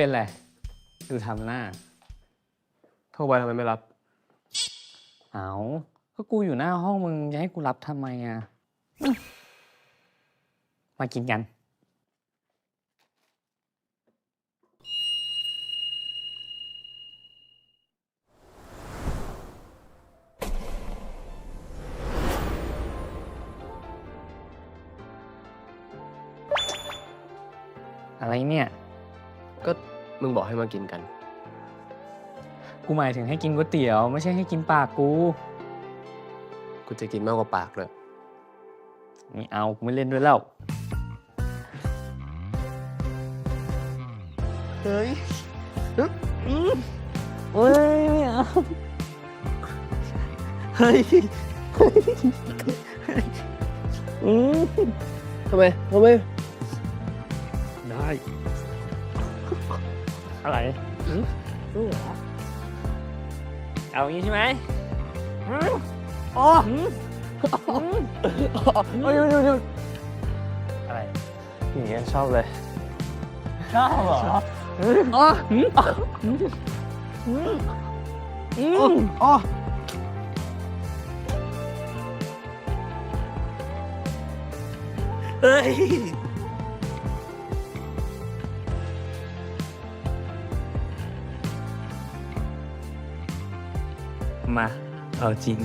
เป็นไรดูทำหน้า โทรไปทำไมไม่รับ เอาก็กูอยู่หน้าห้องมึงจะให้กูรับทำไมอะอืมมากินกัน อะไรเนี่ย ก็ มึงบอกให้มากินกัน กูหมายถึงให้กินก๋วยเตี๋ยว ไม่ใช่ให้กินปากกู กูจะกินมากกว่าปากเลย ไม่เอา กูไม่เล่นด้วยแล้ว เฮ้ยเฮ้ย ไม่เอา เฮ้ยอืมทำไม ทำไม ได้ อะไรอืมสู้เหรอเอาอย่างนี้ใช่ไหมอืมอ๋ออืมเฮ้ยหยุดหยุดอะไรอย่างเงี้ยชอบเลยชอบเหรออ๋ออืมอืมอืมอืมอ๋อเฮ้ย มา เอาจริง